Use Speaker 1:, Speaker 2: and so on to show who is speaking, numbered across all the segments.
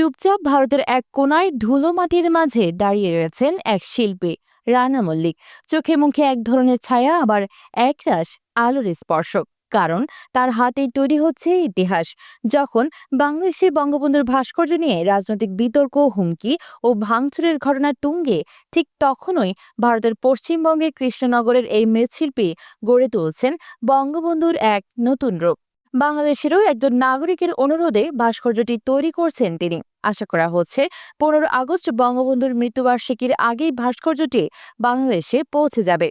Speaker 1: চুপচাপ ভারতের এক কোনায় ধুলো মাটির মাঝে দাঁড়িয়ে রয়েছেন এক শিল্পী, রানা মল্লিক। চোখে মুখে এক ধরনের ছায়া, আবার একরাশ আলোর স্পর্শ কারণ তার হাতে তৈরি হচ্ছে ইতিহাস, যখন বাংলাদেশে বঙ্গবন্ধুর ভাস্কর্য নিয়ে রাজনৈতিক বিতর্ক, হুমকি ও ভাঙচুরের ঘটনা তুঙ্গে, ঠিক তখনই ভারতের পশ্চিমবঙ্গের কৃষ্ণনগরের এই মৃৎশিল্পী গড়ে তুলছেন বঙ্গবন্ধুর এক নতুন রূপ। বাংলাদেশেরও একজন নাগরিকের অনুরোধে ভাস্কর্যটি তৈরি করছেন তিনি। আশা করা হচ্ছে পনেরো আগস্ট বঙ্গবন্ধুর মৃত্যুবার্ষিকীর আগেই ভাস্কর্যটি বাংলাদেশে পৌঁছে যাবে।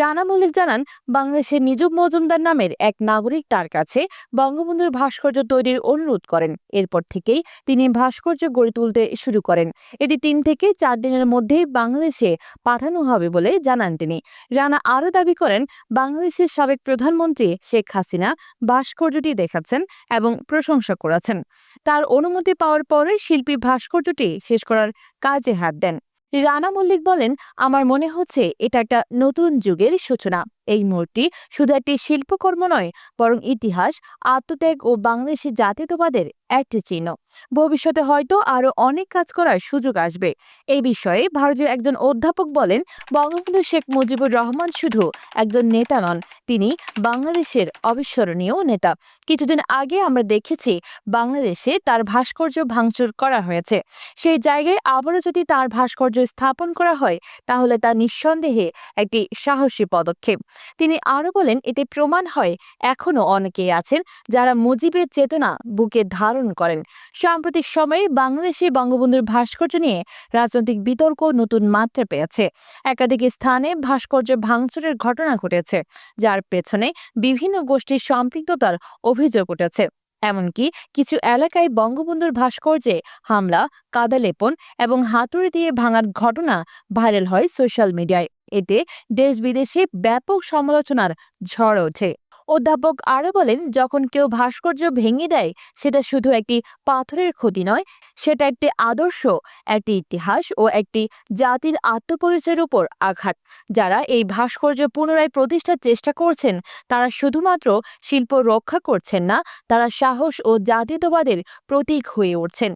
Speaker 1: রানা মল্লিক জানান, বাংলাদেশের নিজুব মজুমদার নামের এক নাগরিক তার কাছে বঙ্গবন্ধুর ভাস্কর্য তৈরির অনুরোধ করেন। এরপর থেকেই তিনি ভাস্কর্য গড়ে তুলতে শুরু করেন। এটি তিন থেকে চার দিনের মধ্যেই বাংলাদেশে পাঠানো হবে বলে জানান তিনি। রানা আরও দাবি করেন, বাংলাদেশের সাবেক প্রধানমন্ত্রী শেখ হাসিনা ভাস্কর্যটি দেখাচ্ছেন এবং প্রশংসা করেছেন। তার অনুমতি পাওয়ার পরে শিল্পী ভাস্কর্যটি শেষ করার কাজে হাত দেন। রানা মল্লিক বলেন আমার মনে হচ্ছে এটা একটা নতুন যুগের সূচনা। এই মূর্তি শুধু একটি শিল্পকর্ম নয়, বরং ইতিহাস, আত্মত্যাগ ও বাংলাদেশি জাতীয়তাবাদের একটি চিহ্ন। ভবিষ্যতে হয়তো আরও অনেক কাজ করার সুযোগ আসবে। এই বিষয়ে ভারতীয় একজন অধ্যাপক বলেন, বঙ্গবন্ধু শেখ মুজিবুর রহমান শুধু একজন নেতা নন, তিনি বাংলাদেশের অবিস্মরণীয় নেতা। কিছুদিন আগে আমরা দেখেছি, বাংলাদেশে তার ভাস্কর্য ভাঙচুর করা হয়েছে। সেই জায়গায় আবারও যদি তার ভাস্কর্য স্থাপন করা হয়, তাহলে তা নিঃসন্দেহে একটি সাহসী পদক্ষেপ। তিনি আরও বলেন, এতে প্রমাণ হয় এখনও অনেকেই আছেন যারা মুজিবের চেতনা বুকে ধারণ করেন। সাম্প্রতিক সময়ে বাংলাদেশে বঙ্গবন্ধুর ভাস্কর্য নিয়ে রাজনৈতিক বিতর্ক নতুন মাত্রা পেয়েছে। একাধিক স্থানে ভাস্কর্য ভাঙচুরের ঘটনা ঘটেছে, যার পেছনে বিভিন্ন গোষ্ঠীর সম্পৃক্ততার অভিযোগ উঠেছে। এমনকি কিছু এলাকায় বঙ্গবন্ধুর ভাস্কর্যে হামলা, কাদালেপন এবং হাতুড়ি দিয়ে ভাঙার ঘটনা ভাইরাল হয় সোশ্যাল মিডিয়ায়। এতে দেশ বিদেশে ব্যাপক সমালোচনার ঝড় ওঠে। অধ্যাপক আরও বলেন, যখন কেউ ভাস্কর্য ভেঙে দেয়, সেটা শুধু একটি পাথরের ক্ষতি নয়, সেটা একটি আদর্শ, একটি ইতিহাস ও একটি জাতির আত্মপরিচয়ের উপর আঘাত। যারা এই ভাস্কর্য পুনরায় প্রতিষ্ঠার চেষ্টা করছেন, তারা শুধুমাত্র শিল্প রক্ষা করছেন না, তারা সাহস ও জাতীয়তাবাদের প্রতীক হয়ে উঠছেন।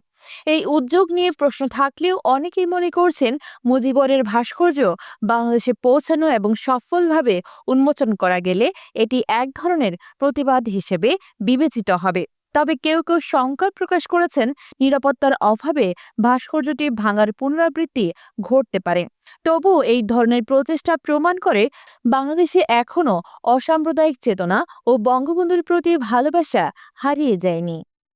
Speaker 1: এই উদ্যোগ নিয়ে প্রশ্ন থাকলেও অনেকেই মনে করছেন, মুজিবরের ভাস্কর্য বাংলাদেশে পৌঁছানো এবং সফলভাবে উন্মোচন করা গেলে এটি এক ধরনের প্রতিবাদ হিসেবে বিবেচিত হবে। তবে কেউ কেউ শঙ্কা প্রকাশ করেছেন, নিরাপত্তার অভাবে ভাস্কর্যটি ভাঙার পুনরাবৃত্তি ঘটতে পারে। তবু এই ধরনের প্রচেষ্টা প্রমাণ করে বাংলাদেশে এখনও অসাম্প্রদায়িক চেতনা ও বঙ্গবন্ধুর প্রতি ভালোবাসা হারিয়ে যায়নি।